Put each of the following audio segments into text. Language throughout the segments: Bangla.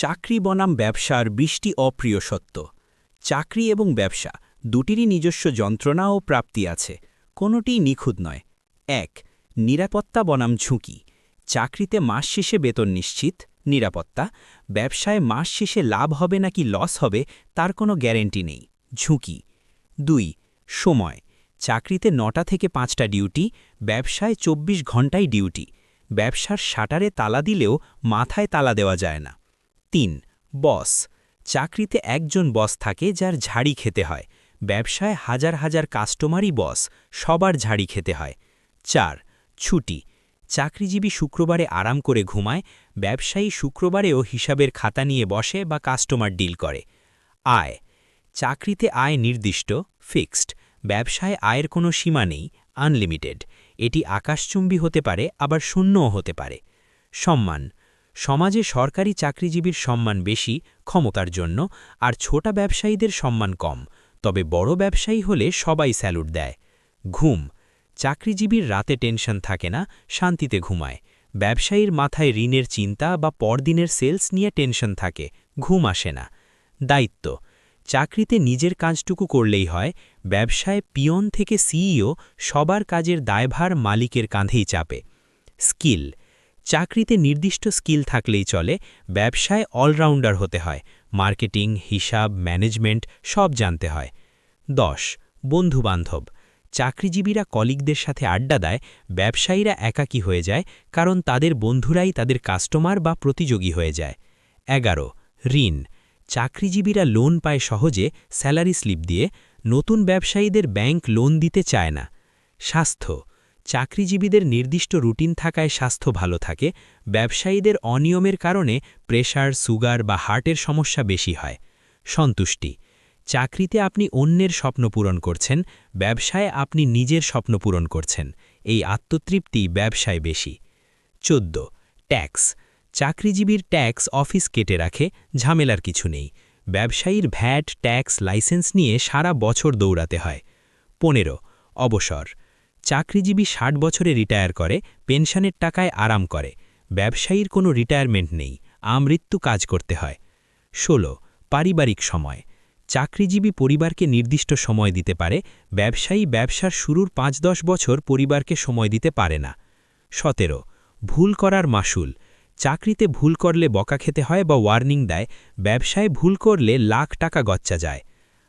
চাকরি বনাম ব্যবসার বৃষ্টি অপ্রিয় সত্য। চাকরি এবং ব্যবসা দুটিরই নিজস্ব যন্ত্রণা ও প্রাপ্তি আছে কোনোটিই নিখুঁত নয়। এক, নিরাপত্তা বনাম ঝুঁকি। চাকরিতে মাস শেষে বেতন নিশ্চিত, নিরাপত্তা। ব্যবসায় মাস শেষে লাভ হবে নাকি লস হবে, তার কোনো গ্যারেন্টি নেই, ঝুঁকি। দুই, সময়। চাকরিতে নটা থেকে পাঁচটা ডিউটি, ব্যবসায় ২৪ ঘন্টাই ডিউটি। ব্যবসার শাটারে তালা দিলেও মাথায় তালা দেওয়া যায় না। তিন, বস। চাকরিতে একজন বস থাকে যার ঝাড়ি খেতে হয়। ব্যবসায় হাজার হাজার কাস্টমারই বস, সবার ঝাড়ি খেতে হয়। চার, ছুটি। চাকরিজীবী শুক্রবারে আরাম করে ঘুমায়, ব্যবসায়ী শুক্রবারেও হিসাবের খাতা নিয়ে বসে বা কাস্টমার ডিল করে। আয়। চাকরিতে আয় নির্দিষ্ট, ফিক্সড। ব্যবসায় আয়ের কোনো সীমা নেই, আনলিমিটেড। এটি আকাশচুম্বী হতে পারে, আবার শূন্যও হতে পারে। সম্মান। সমাজে সরকারি চাকরিজীবীর সম্মান বেশি ক্ষমতার জন্য আর ছোটা ব্যবসায়ীদের সম্মান কম। তবে বড় ব্যবসায়ী হলে সবাই স্যালুট দেয়। ঘুম। চাকরিজীবীর রাতে টেনশন থাকে না, শান্তিতে ঘুমায়। ব্যবসায়ীর মাথায় ঋণের চিন্তা বা পরদিনের সেলস নিয়ে টেনশন থাকে, ঘুম আসে না। দায়িত্ব। চাকরিতে নিজের কাজটুকু করলেই হয়, ব্যবসায় পিয়ন থেকে সিইও সবার কাজের দায়ভার মালিকের কাঁধেই চাপে। স্কিল। চাকরিতে নির্দিষ্ট স্কিল থাকলেই চলে, ব্যবসায় অলরাউন্ডার হতে হয়, মার্কেটিং, হিসাব, ম্যানেজমেন্ট, সব জানতে হয়। দশ, বন্ধুবান্ধব। চাকরিজীবীরা কলিগদের সাথে আড্ডা দেয়, ব্যবসায়ীরা একাকী হয়ে যায়, কারণ তাদের বন্ধুরাই তাদের কাস্টমার বা প্রতিযোগী হয়ে যায়। এগারো, ঋণ। চাকরিজীবীরা লোন পায় সহজে, স্যালারি স্লিপ দিয়ে, নতুন ব্যবসায়ীদের ব্যাংক লোন দিতে চায় না। স্বাস্থ্য। চাকরিজীবীদের নির্দিষ্ট রুটিন থাকায় স্বাস্থ্য ভালো থাকে, ব্যবসায়ীদের অনিয়মের কারণে প্রেশার, সুগার বা হার্টের সমস্যা বেশি হয়। সন্তুষ্টি। চাকরিতে আপনি অন্যের স্বপ্ন পূরণ করছেন, ব্যবসায় আপনি নিজের স্বপ্ন পূরণ করছেন। এই আত্মতৃপ্তি ব্যবসায় বেশি। চোদ্দ। ট্যাক্স। চাকরিজীবীর ট্যাক্স অফিস কেটে রাখে, ঝামেলার কিছু নেই। ব্যবসায়ীর ভ্যাট, ট্যাক্স, লাইসেন্স নিয়ে সারা বছর দৌড়াতে হয়। পনেরো। অবসর। চাকরিজীবী ষাট বছরে রিটায়ার করে, পেনশনের টাকায় আরাম করে। ব্যবসায়ীর কোনো রিটায়ারমেন্ট নেই, আমৃত্যু কাজ করতে হয়। ১৬ পারিবারিক সময়। চাকরিজীবী পরিবারকে নির্দিষ্ট সময় দিতে পারে, ব্যবসায়ী ব্যবসার শুরুর পাঁচ দশ বছর পরিবারকে সময় দিতে পারে না। সতেরো, ভুল করার মাসুল। চাকরিতে ভুল করলে বকা খেতে হয় বা ওয়ার্নিং দেয়, ব্যবসায় ভুল করলে লাখ টাকা গচ্চা যায়।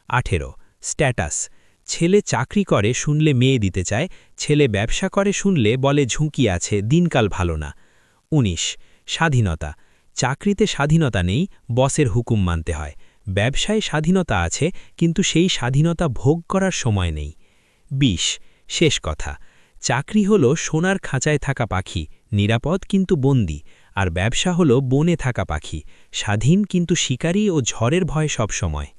আঠেরো, স্ট্যাটাস। ছেলে চাকরি করে শুনলে মেয়ে দিতে চায়, ছেলে ব্যবসা করে শুনলে বলে ঝুঁকি আছে, দিনকাল ভালো না। ১৯ স্বাধীনতা। চাকরিতে স্বাধীনতা নেই, বসের হুকুম মানতে হয়। ব্যবসায় স্বাধীনতা আছে, কিন্তু সেই স্বাধীনতা ভোগ করার সময় নেই। ২০ শেষ কথা। চাকরি হল সোনার খাঁচায় থাকা পাখি, নিরাপদ কিন্তু বন্দি। আর ব্যবসা হল বনে থাকা পাখি, স্বাধীন কিন্তু শিকারী ও ঝড়ের ভয় সব সময়।